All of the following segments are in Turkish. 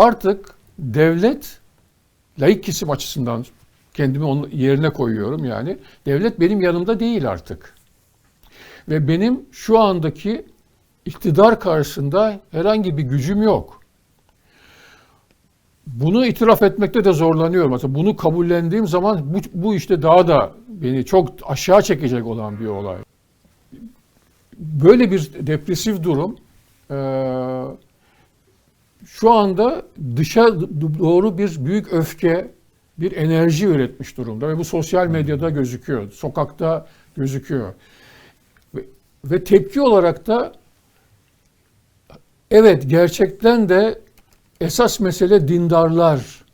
artık devlet laik kesim açısından kendimi onun yerine koyuyorum yani. Devlet benim yanımda değil artık. Ve benim şu andaki iktidar karşısında herhangi bir gücüm yok. Bunu itiraf etmekte de zorlanıyorum. Mesela bunu kabullendiğim zaman bu, bu işte daha da beni çok aşağı çekecek olan bir olay. Böyle bir depresif durum eee, şu anda dışa doğru bir büyük öfke, bir enerji üretmiş durumda ve bu sosyal medyada gözüküyor, sokakta gözüküyor. Ve, ve tepki olarak da evet gerçekten de esas mesele dindarlar,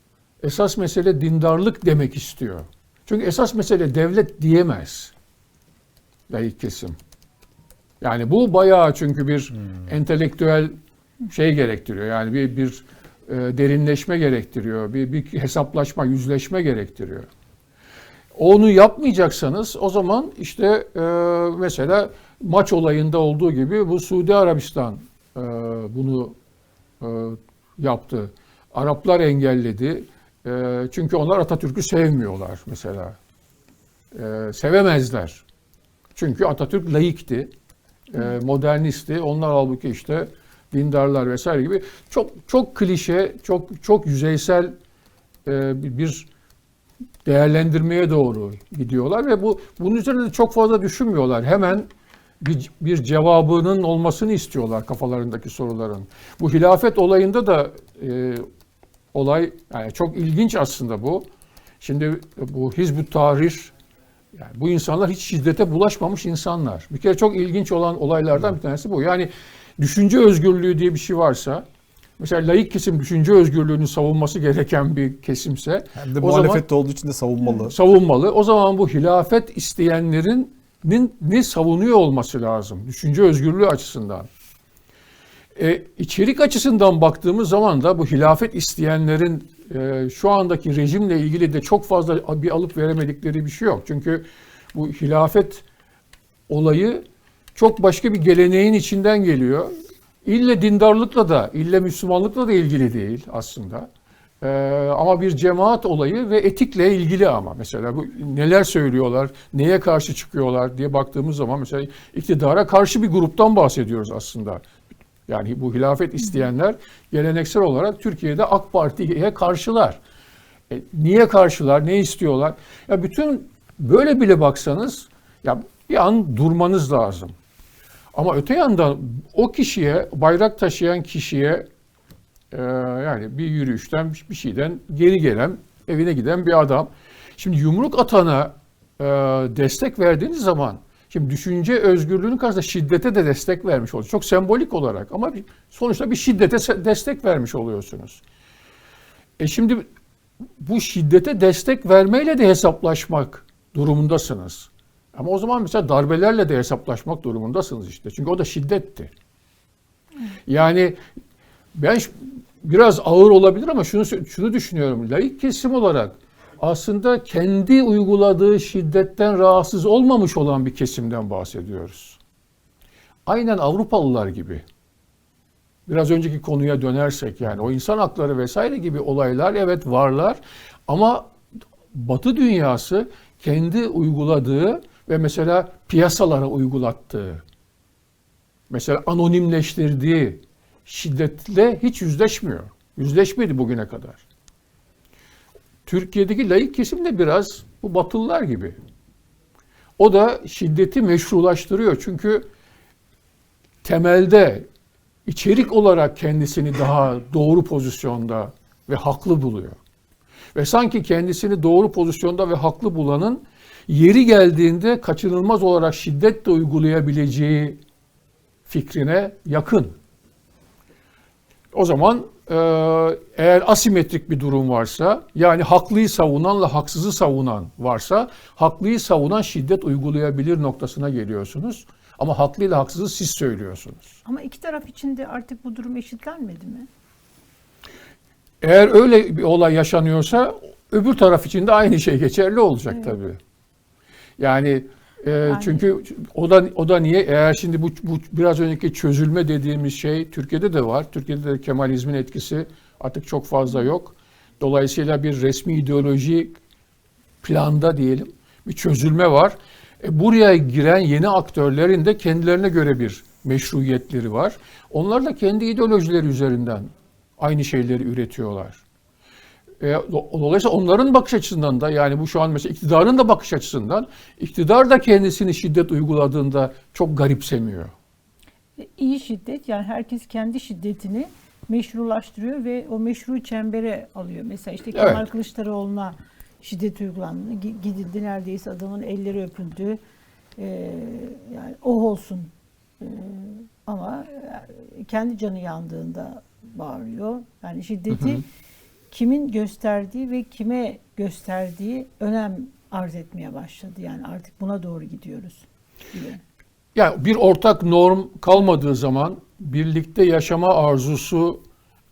esas mesele dindarlık demek istiyor. Çünkü esas mesele devlet diyemez layık kesim. Yani bu bayağı çünkü bir entelektüel şey gerektiriyor. Yani bir bir e, derinleşme gerektiriyor. Bir bir hesaplaşma, yüzleşme gerektiriyor. Onu yapmayacaksanız o zaman işte e, mesela maç olayında olduğu gibi bu Suudi Arabistan e, bunu e, yaptı. Araplar engelledi. E, çünkü onlar Atatürk'ü sevmiyorlar mesela. E, sevemezler. Çünkü Atatürk laikti, e, modernistti. Onlar halbuki işte dindarlar vesaire gibi çok çok klişe, çok çok yüzeysel e, bir- değerlendirmeye doğru gidiyorlar ve bu bunun üzerine de çok fazla düşünmüyorlar. Hemen bir, bir cevabının olmasını istiyorlar kafalarındaki soruların. Bu hilafet olayında da e, olay yani çok ilginç aslında bu. Şimdi bu Hizbut Tahrir yani bu insanlar hiç şiddete bulaşmamış insanlar. Bir kere çok ilginç olan olaylardan bir tanesi bu. Yani düşünce özgürlüğü diye bir şey varsa mesela laik kesim düşünce özgürlüğünü savunması gereken bir kesimse Hem de zaman- muhalefette olduğu için de savunmalı. savunmalı. O zaman bu hilafet isteyenlerin ne savunuyor olması lazım düşünce özgürlüğü açısından. E, içerik açısından baktığımız zaman da bu hilafet isteyenlerin e, şu andaki rejimle ilgili de çok fazla bir alıp veremedikleri bir şey yok. Çünkü bu hilafet olayı çok başka bir geleneğin içinden geliyor. İlle dindarlıkla da, ille Müslümanlıkla da ilgili değil aslında. Ee, ama bir cemaat olayı ve etikle ilgili ama mesela bu neler söylüyorlar, neye karşı çıkıyorlar diye baktığımız zaman mesela iktidara karşı bir gruptan bahsediyoruz aslında. Yani bu hilafet isteyenler geleneksel olarak Türkiye'de AK Parti'ye karşılar. E, niye karşılar, ne istiyorlar? Ya bütün böyle bile baksanız ya bir an durmanız lazım. Ama öte yandan o kişiye, bayrak taşıyan kişiye e, yani bir yürüyüşten bir şeyden geri gelen, evine giden bir adam. Şimdi yumruk atana e, destek verdiğiniz zaman şimdi düşünce özgürlüğünün karşısında şiddete de destek vermiş oluyorsunuz. Çok sembolik olarak ama sonuçta bir şiddete destek vermiş oluyorsunuz. E şimdi bu şiddete destek vermeyle de hesaplaşmak durumundasınız. Ama o zaman mesela darbelerle de hesaplaşmak durumundasınız işte. Çünkü o da şiddetti. Yani ben biraz ağır olabilir ama şunu şunu düşünüyorum. Laik kesim olarak aslında kendi uyguladığı şiddetten rahatsız olmamış olan bir kesimden bahsediyoruz. Aynen Avrupalılar gibi. Biraz önceki konuya dönersek yani o insan hakları vesaire gibi olaylar evet varlar ama Batı dünyası kendi uyguladığı ve mesela piyasalara uygulattığı, mesela anonimleştirdiği şiddetle hiç yüzleşmiyor. Yüzleşmedi bugüne kadar. Türkiye'deki laik kesim de biraz bu Batılılar gibi. O da şiddeti meşrulaştırıyor. Çünkü temelde içerik olarak kendisini daha doğru pozisyonda ve haklı buluyor. Ve sanki kendisini doğru pozisyonda ve haklı bulanın yeri geldiğinde kaçınılmaz olarak şiddet de uygulayabileceği fikrine yakın. O zaman e, eğer asimetrik bir durum varsa yani haklıyı savunanla haksızı savunan varsa haklıyı savunan şiddet uygulayabilir noktasına geliyorsunuz. Ama haklıyla haksızı siz söylüyorsunuz. Ama iki taraf için de artık bu durum eşitlenmedi mi? Eğer öyle bir olay yaşanıyorsa öbür taraf için de aynı şey geçerli olacak Evet. tabii. Yani, e, çünkü o da o da niye eğer şimdi bu, bu biraz önceki çözülme dediğimiz şey Türkiye'de de var. Türkiye'de de Kemalizmin etkisi Artık çok fazla yok. Dolayısıyla bir resmi ideoloji planda diyelim bir çözülme var. E, buraya giren yeni aktörlerin de kendilerine göre bir meşruiyetleri var. Onlar da kendi ideolojileri üzerinden aynı şeyleri üretiyorlar. E, do- dolayısıyla onların bakış açısından da yani bu şu an mesela iktidarın da bakış açısından iktidar da kendisini şiddet uyguladığında çok garipsemiyor. İyi şiddet yani herkes kendi şiddetini meşrulaştırıyor ve o meşru çembere alıyor. Mesela işte Evet. Kemal Kılıçdaroğlu'na şiddet uygulandı. Gi- Gidildi neredeyse adamın elleri öpüldü. Ee, yani o olsun. Ee, ama e, kendi canı yandığında bağırıyor. Yani şiddeti kimin gösterdiği ve kime gösterdiği önem arz etmeye başladı. Yani artık buna doğru gidiyoruz. gibi. Yani bir ortak norm kalmadığı zaman birlikte yaşama arzusu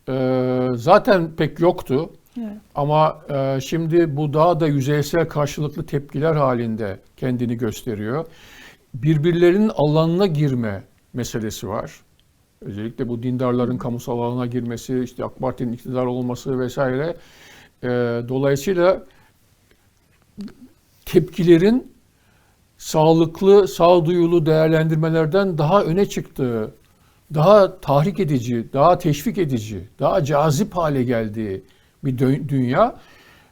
e, zaten pek yoktu. Evet. Ama e, şimdi bu daha da yüzeysel karşılıklı tepkiler halinde kendini gösteriyor. Birbirlerinin alanına girme meselesi var. Özellikle bu dindarların kamusal alana girmesi, işte AK Parti'nin iktidar olması vesaire. E, dolayısıyla tepkilerin sağlıklı, sağduyulu değerlendirmelerden daha öne çıktığı, daha tahrik edici, daha teşvik edici, daha cazip hale geldiği bir dünya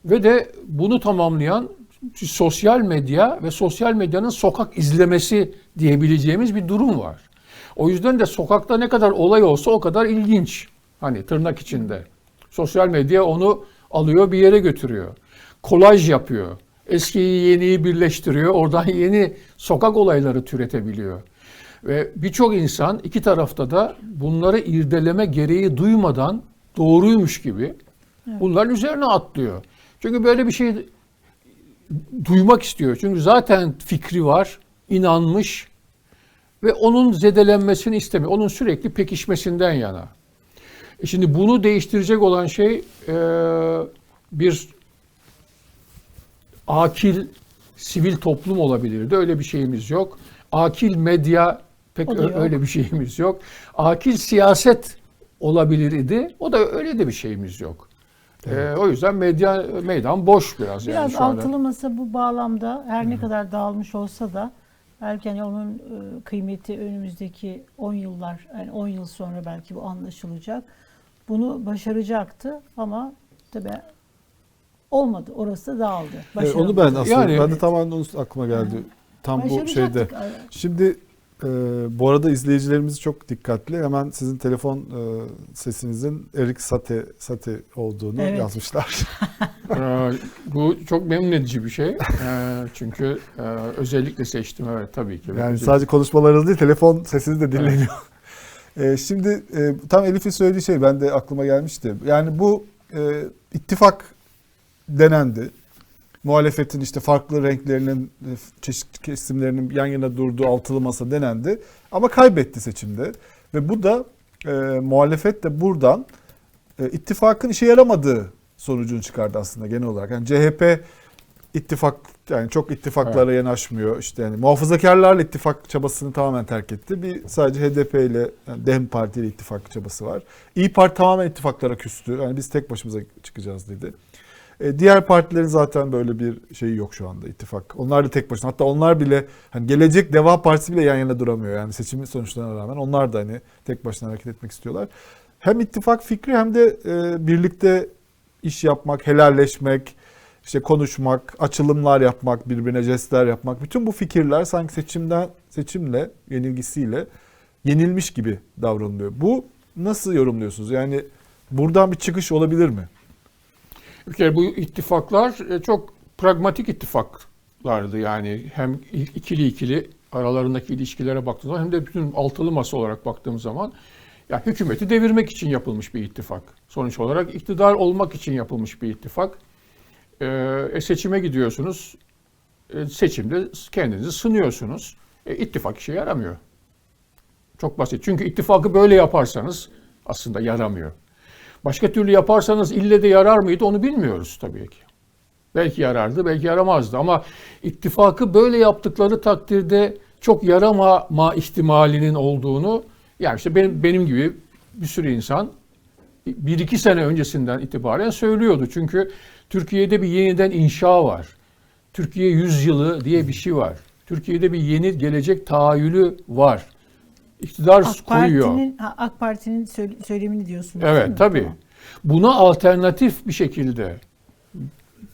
ve de bunu tamamlayan sosyal medya ve sosyal medyanın sokak izlemesi diyebileceğimiz bir durum var. O yüzden de sokakta ne kadar olay olsa o kadar ilginç. Hani tırnak içinde. Sosyal medya onu alıyor bir yere götürüyor. Kolaj yapıyor. Eskiyi yeniyi birleştiriyor. Oradan yeni sokak olayları türetebiliyor. Ve birçok insan iki tarafta da bunları irdeleme gereği duymadan doğruymuş gibi bunların üzerine atlıyor. Çünkü böyle bir şey duymak istiyor. Çünkü zaten fikri var, inanmış ve onun zedelenmesini istemiyor. Onun sürekli pekişmesinden yana. E şimdi bunu değiştirecek olan şey e, bir akil sivil toplum olabilirdi. Öyle bir şeyimiz yok. Akil medya pek O ö- öyle bir şeyimiz yok. Akil siyaset olabilir idi. O da öyle de bir şeyimiz yok. E, o yüzden medya meydan boş biraz, yani Biraz şu anda. altılı masa bu bağlamda her ne kadar dağılmış olsa da belki hani onun e, kıymeti önümüzdeki 10 yıllar yani 10 yıl sonra belki bu anlaşılacak. Bunu başaracaktı ama tabii olmadı. Orası da dağıldı. Evet, onu ben aslında Yani- ben de tamamen onu aklıma geldi. Tam bu şeyde. Şimdi e, bu arada izleyicilerimiz çok dikkatli. Hemen sizin telefon e, sesinizin Erik Sate Sate olduğunu Evet. yazmışlar. Ee, bu çok memnun edici bir şey. Ee, çünkü e, özellikle seçtim evet tabii ki. Yani Özellikle- sadece konuşmalarınız değil, telefon sesiniz de dinleniyor. E, şimdi e, tam Elif'in söylediği şey ben de aklıma gelmişti. Yani bu e, ittifak denendi. Muhalefetin işte farklı renklerinin, e, çeşitli kesimlerinin yan yana durduğu altılı masa denendi. Ama kaybetti seçimde. Ve bu da e, muhalefet de buradan e, ittifakın işe yaramadığı sonucunu çıkardı aslında genel olarak. Yani CHP ittifak yani çok ittifaklara yanaşmıyor. İşte yani muhafazakarlarla ittifak çabasını tamamen terk etti. Bir sadece HDP ile yani Dem Parti ile ittifak çabası var. İyi Parti tamamen ittifaklara küstü. Yani biz tek başımıza çıkacağız dedi. E, diğer partilerin zaten böyle bir şeyi yok şu anda ittifak. Onlar da tek başına. Hatta onlar bile hani gelecek Deva Partisi bile yan yana duramıyor. Yani seçim sonuçlarına rağmen onlar da hani tek başına hareket etmek istiyorlar. Hem ittifak fikri hem de e, birlikte iş yapmak, helalleşmek, işte konuşmak, açılımlar yapmak, birbirine jestler yapmak. Bütün bu fikirler sanki seçimden seçimle, yenilgisiyle yenilmiş gibi davranılıyor. Bu nasıl yorumluyorsunuz? Yani buradan bir çıkış olabilir mi? Bir kere bu ittifaklar e, çok pragmatik ittifaklardı yani hem ikili ikili aralarındaki ilişkilere baktığımız zaman hem de bütün altılı masa olarak baktığım zaman ya hükümeti devirmek için yapılmış bir ittifak. Sonuç olarak iktidar olmak için yapılmış bir ittifak. E, e, seçime gidiyorsunuz. E, seçimde kendinizi sınıyorsunuz. E, ittifak işe yaramıyor. Çok basit. Çünkü ittifakı böyle yaparsanız aslında yaramıyor. Başka türlü yaparsanız ille de yarar mıydı onu bilmiyoruz tabii ki. Belki yarardı, belki yaramazdı ama ittifakı böyle yaptıkları takdirde çok yaramama ihtimalinin olduğunu yani işte benim benim gibi bir sürü insan bir iki sene öncesinden itibaren söylüyordu. Çünkü Türkiye'de bir yeniden inşa var. Türkiye yüzyılı diye bir şey var. Türkiye'de bir yeni gelecek tahayyülü var. İktidar AK koyuyor. Parti'nin ha, AK Parti'nin söyle- söylemini diyorsunuz. Evet tabii. Tamam. Buna alternatif bir şekilde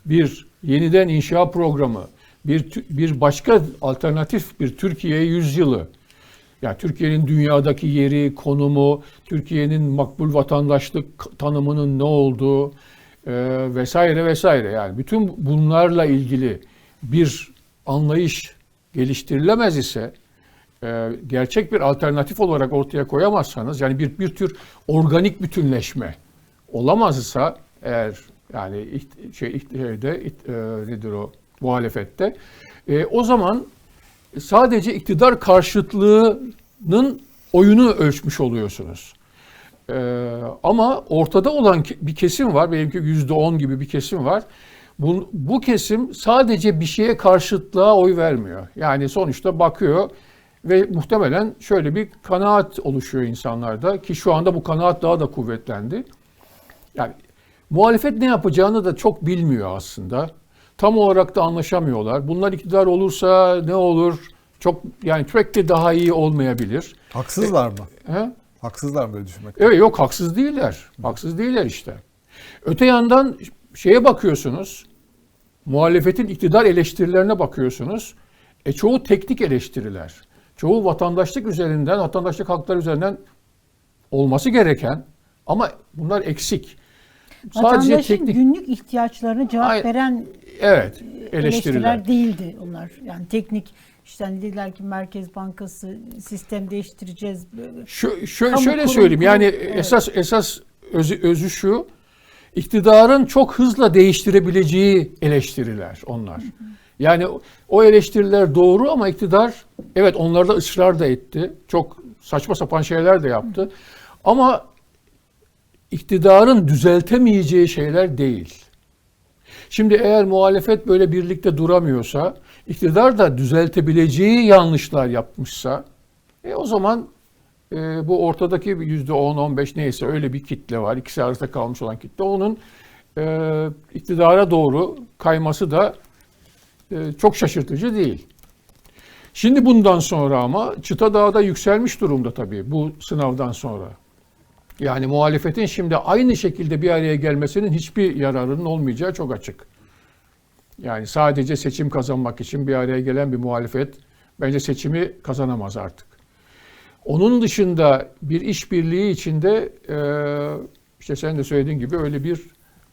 bir yeniden inşa programı, bir bir başka alternatif bir Türkiye yüzyılı. Yani Türkiye'nin dünyadaki yeri, konumu, Türkiye'nin makbul vatandaşlık tanımının ne olduğu e, vesaire vesaire. Yani bütün bunlarla ilgili bir anlayış geliştirilemez ise e, gerçek bir alternatif olarak ortaya koyamazsanız yani bir bir tür organik bütünleşme olamazsa eğer yani şey şeyde iht- e, nedir o muhalefette e, o zaman sadece iktidar karşıtlığının oyunu ölçmüş oluyorsunuz. Ee, ama ortada olan bir kesim var. Benimki yüzde on gibi bir kesim var. Bu, bu kesim sadece bir şeye karşıtlığa oy vermiyor. Yani sonuçta bakıyor ve muhtemelen şöyle bir kanaat oluşuyor insanlarda ki şu anda bu kanaat daha da kuvvetlendi. Yani muhalefet ne yapacağını da çok bilmiyor aslında. Tam olarak da anlaşamıyorlar. Bunlar iktidar olursa ne olur? Çok yani de daha iyi olmayabilir. Haksızlar mı? He? Haksızlar mı böyle düşünmek? Evet yok haksız değiller. Haksız değiller işte. Öte yandan şeye bakıyorsunuz. Muhalefetin iktidar eleştirilerine bakıyorsunuz. E çoğu teknik eleştiriler. Çoğu vatandaşlık üzerinden, vatandaşlık hakları üzerinden olması gereken ama bunlar eksik. Sadece Vatandaşın teknik günlük ihtiyaçlarına cevap Ay- veren evet eleştiriler eleştiriler. değildi onlar. Yani teknik işte hani dediler ki Merkez Bankası sistem değiştireceğiz. Şu, şöyle, Kamu şöyle kurum söyleyeyim yani evet. esas esas özü, özü şu iktidarın çok hızla değiştirebileceği eleştiriler onlar. Yani o- eleştiriler doğru ama iktidar evet onlarda ısrar da etti. Çok saçma sapan şeyler de yaptı. Ama iktidarın düzeltemeyeceği şeyler değil. Şimdi eğer muhalefet böyle birlikte duramıyorsa, iktidar da düzeltebileceği yanlışlar yapmışsa, e o zaman e, bu ortadaki yüzde 10-15 neyse öyle bir kitle var. İkisi arasında kalmış olan kitle. Onun e, iktidara doğru kayması da çok şaşırtıcı değil. Şimdi bundan sonra ama çıta daha da yükselmiş durumda tabii bu sınavdan sonra. Yani muhalefetin şimdi aynı şekilde bir araya gelmesinin hiçbir yararının olmayacağı çok açık. Yani sadece seçim kazanmak için bir araya gelen bir muhalefet bence seçimi kazanamaz artık. Onun dışında bir işbirliği içinde e, işte sen de söylediğin gibi öyle bir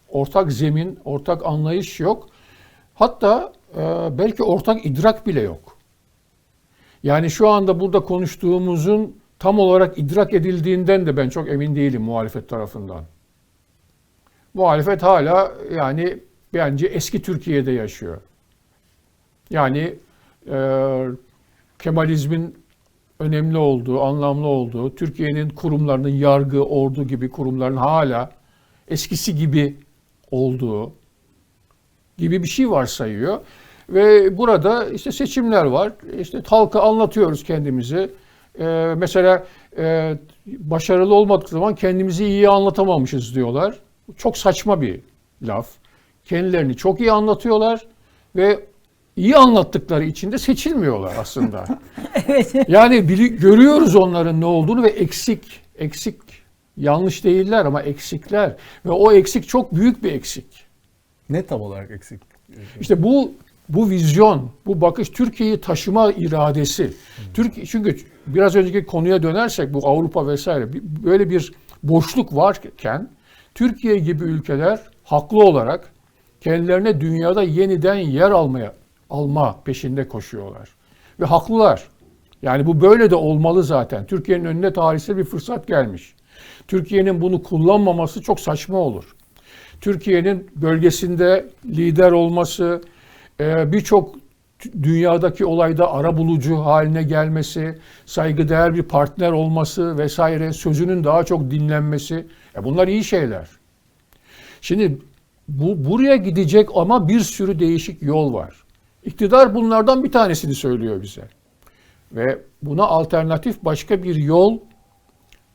ortak zemin, ortak anlayış yok. Hatta e, belki ortak idrak bile yok. Yani şu anda burada konuştuğumuzun tam olarak idrak edildiğinden de ben çok emin değilim muhalefet tarafından. Muhalefet hala yani bence eski Türkiye'de yaşıyor. Yani e, Kemalizmin önemli olduğu, anlamlı olduğu, Türkiye'nin kurumlarının yargı, ordu gibi kurumların hala eskisi gibi olduğu gibi bir şey varsayıyor. Ve burada işte seçimler var. İşte halka anlatıyoruz kendimizi. Ee, mesela e, başarılı olmadık zaman kendimizi iyi anlatamamışız diyorlar. Çok saçma bir laf. Kendilerini çok iyi anlatıyorlar ve iyi anlattıkları için de seçilmiyorlar aslında. Yani bili- görüyoruz onların ne olduğunu ve eksik, eksik, yanlış değiller ama eksikler ve o eksik çok büyük bir eksik. Ne tam olarak eksik? İşte bu bu vizyon, bu bakış Türkiye'yi taşıma iradesi. Türkiye çünkü biraz önceki konuya dönersek bu Avrupa vesaire böyle bir boşluk varken Türkiye gibi ülkeler haklı olarak kendilerine dünyada yeniden yer almaya alma peşinde koşuyorlar. Ve haklılar. Yani bu böyle de olmalı zaten. Türkiye'nin önüne tarihsel bir fırsat gelmiş. Türkiye'nin bunu kullanmaması çok saçma olur. Türkiye'nin bölgesinde lider olması, e, birçok dünyadaki olayda ara bulucu haline gelmesi, saygıdeğer bir partner olması vesaire, sözünün daha çok dinlenmesi, e bunlar iyi şeyler. Şimdi bu buraya gidecek ama bir sürü değişik yol var. İktidar bunlardan bir tanesini söylüyor bize. Ve buna alternatif başka bir yol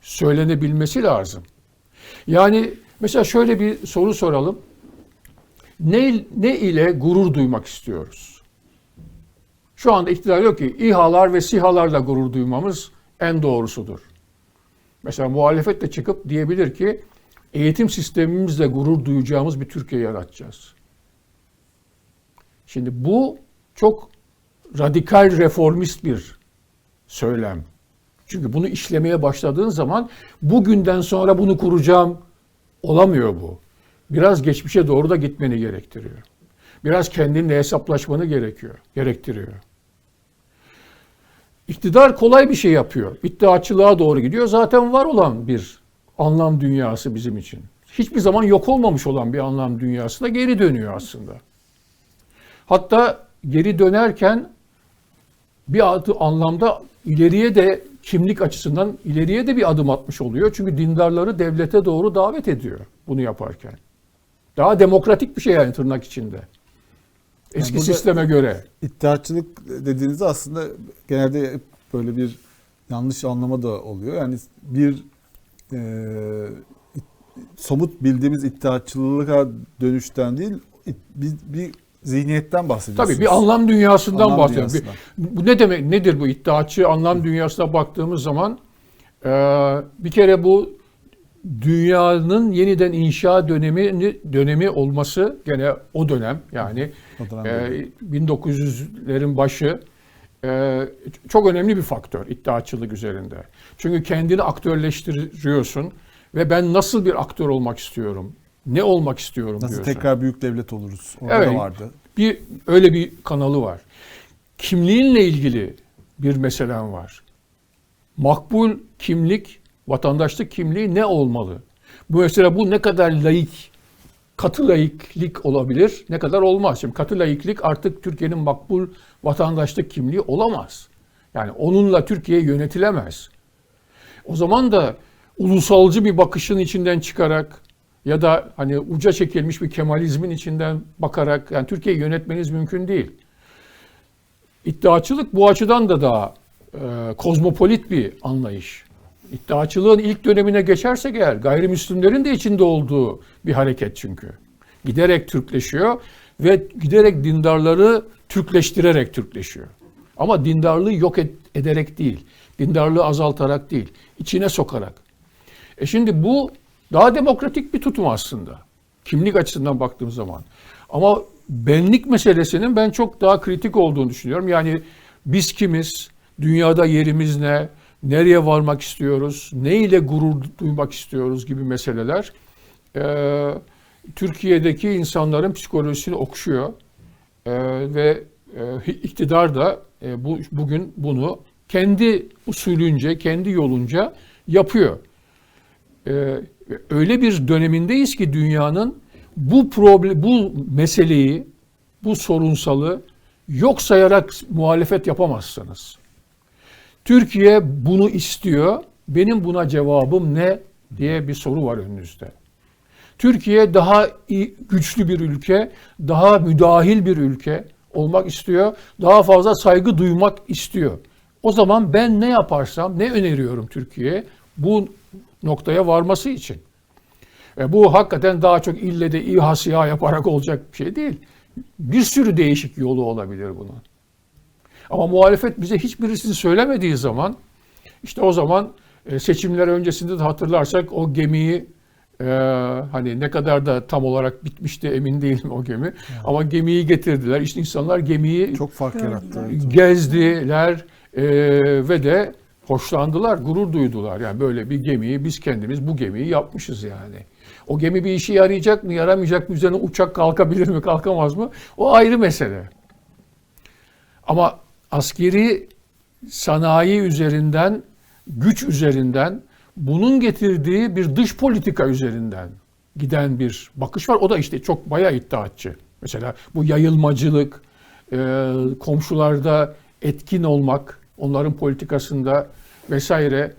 söylenebilmesi lazım. Yani mesela şöyle bir soru soralım. Ne, ne ile gurur duymak istiyoruz? Şu anda iktidar diyor ki İHA'lar ve SİHA'larla gurur duymamız en doğrusudur. Mesela muhalefet de çıkıp diyebilir ki eğitim sistemimizle gurur duyacağımız bir Türkiye yaratacağız. Şimdi bu çok radikal reformist bir söylem. Çünkü bunu işlemeye başladığın zaman bugünden sonra bunu kuracağım olamıyor bu. Biraz geçmişe doğru da gitmeni gerektiriyor. Biraz kendinle hesaplaşmanı gerekiyor, gerektiriyor. İktidar kolay bir şey yapıyor. İddiaçılığa doğru gidiyor. Zaten var olan bir anlam dünyası bizim için. Hiçbir zaman yok olmamış olan bir anlam dünyasına geri dönüyor aslında. Hatta geri dönerken bir adı anlamda ileriye de kimlik açısından ileriye de bir adım atmış oluyor. Çünkü dindarları devlete doğru davet ediyor bunu yaparken. Daha demokratik bir şey yani tırnak içinde. Eski burada- sisteme göre. İttihatçılık dediğinizde aslında genelde böyle bir yanlış anlama da oluyor. Yani bir e, somut bildiğimiz iddiatçılığa dönüşten değil bir, bir zihniyetten bahsediyorsunuz. Tabii bir anlam dünyasından Anlam bahsediyorum. Bir- dünyasından. bu ne demek nedir bu iddiaçı anlam dünyasına baktığımız zaman e, bir kere bu dünyanın yeniden inşa dönemi dönemi olması gene o dönem yani O e, 1900'lerin başı e, çok önemli bir faktör iddiaçılık üzerinde. Çünkü kendini aktörleştiriyorsun ve ben nasıl bir aktör olmak istiyorum? Ne olmak istiyorum Nasıl diyorsun. tekrar büyük devlet oluruz? Orada Evet. vardı. bir öyle bir kanalı var. Kimliğinle ilgili bir meselen var. Makbul kimlik, vatandaşlık kimliği ne olmalı? Bu mesela bu ne kadar laik, katı laiklik olabilir, ne kadar olmaz. Şimdi katı laiklik artık Türkiye'nin makbul vatandaşlık kimliği olamaz. Yani onunla Türkiye yönetilemez. O zaman da ulusalcı bir bakışın içinden çıkarak ya da hani uca çekilmiş bir Kemalizmin içinden bakarak yani Türkiye'yi yönetmeniz mümkün değil. İddiaçılık bu açıdan da daha e, kozmopolit bir anlayış. İddiaçılığın ilk dönemine geçersek eğer gayrimüslimlerin de içinde olduğu bir hareket çünkü. Giderek Türkleşiyor ve giderek dindarları Türkleştirerek Türkleşiyor. Ama dindarlığı yok et- ederek değil, dindarlığı azaltarak değil, içine sokarak. E şimdi bu daha demokratik bir tutum aslında. Kimlik açısından baktığım zaman. Ama benlik meselesinin ben çok daha kritik olduğunu düşünüyorum. Yani biz kimiz, dünyada yerimiz ne, nereye varmak istiyoruz, ne ile gurur duymak istiyoruz gibi meseleler e, Türkiye'deki insanların psikolojisini okşuyor. E, ve e, iktidar da e, bu bugün bunu kendi usulünce, kendi yolunca yapıyor. E, öyle bir dönemindeyiz ki dünyanın bu problem, bu meseleyi, bu sorunsalı yok sayarak muhalefet yapamazsınız. Türkiye bunu istiyor. Benim buna cevabım ne diye bir soru var önünüzde. Türkiye daha güçlü bir ülke, daha müdahil bir ülke olmak istiyor. Daha fazla saygı duymak istiyor. O zaman ben ne yaparsam, ne öneriyorum Türkiye'ye bu noktaya varması için. E bu hakikaten daha çok ille de İHA SİHA yaparak olacak bir şey değil. Bir sürü değişik yolu olabilir bunun. Ama muhalefet bize hiçbirisini söylemediği zaman işte o zaman e, seçimler öncesinde de hatırlarsak o gemiyi e, hani ne kadar da tam olarak bitmişti emin değilim o gemi. Ama gemiyi getirdiler. İşte insanlar gemiyi Çok fark yarattı. gezdiler e, ve de hoşlandılar, gurur duydular. Yani böyle bir gemiyi biz kendimiz bu gemiyi yapmışız yani. O gemi bir işe yarayacak mı, yaramayacak mı, üzerine uçak kalkabilir mi, kalkamaz mı? O ayrı mesele. Ama askeri sanayi üzerinden, güç üzerinden, bunun getirdiği bir dış politika üzerinden giden bir bakış var. O da işte çok bayağı iddiatçı. Mesela bu yayılmacılık, e, komşularda etkin olmak, onların politikasında vesaire.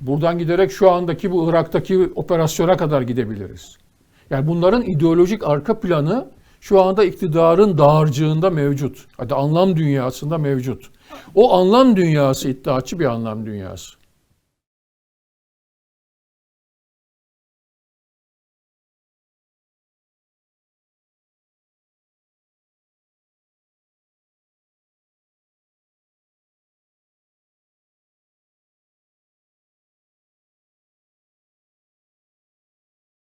Buradan giderek şu andaki bu Irak'taki operasyona kadar gidebiliriz. Yani bunların ideolojik arka planı şu anda iktidarın dağarcığında mevcut. Hadi anlam dünyasında mevcut. O anlam dünyası iddiaçı bir anlam dünyası.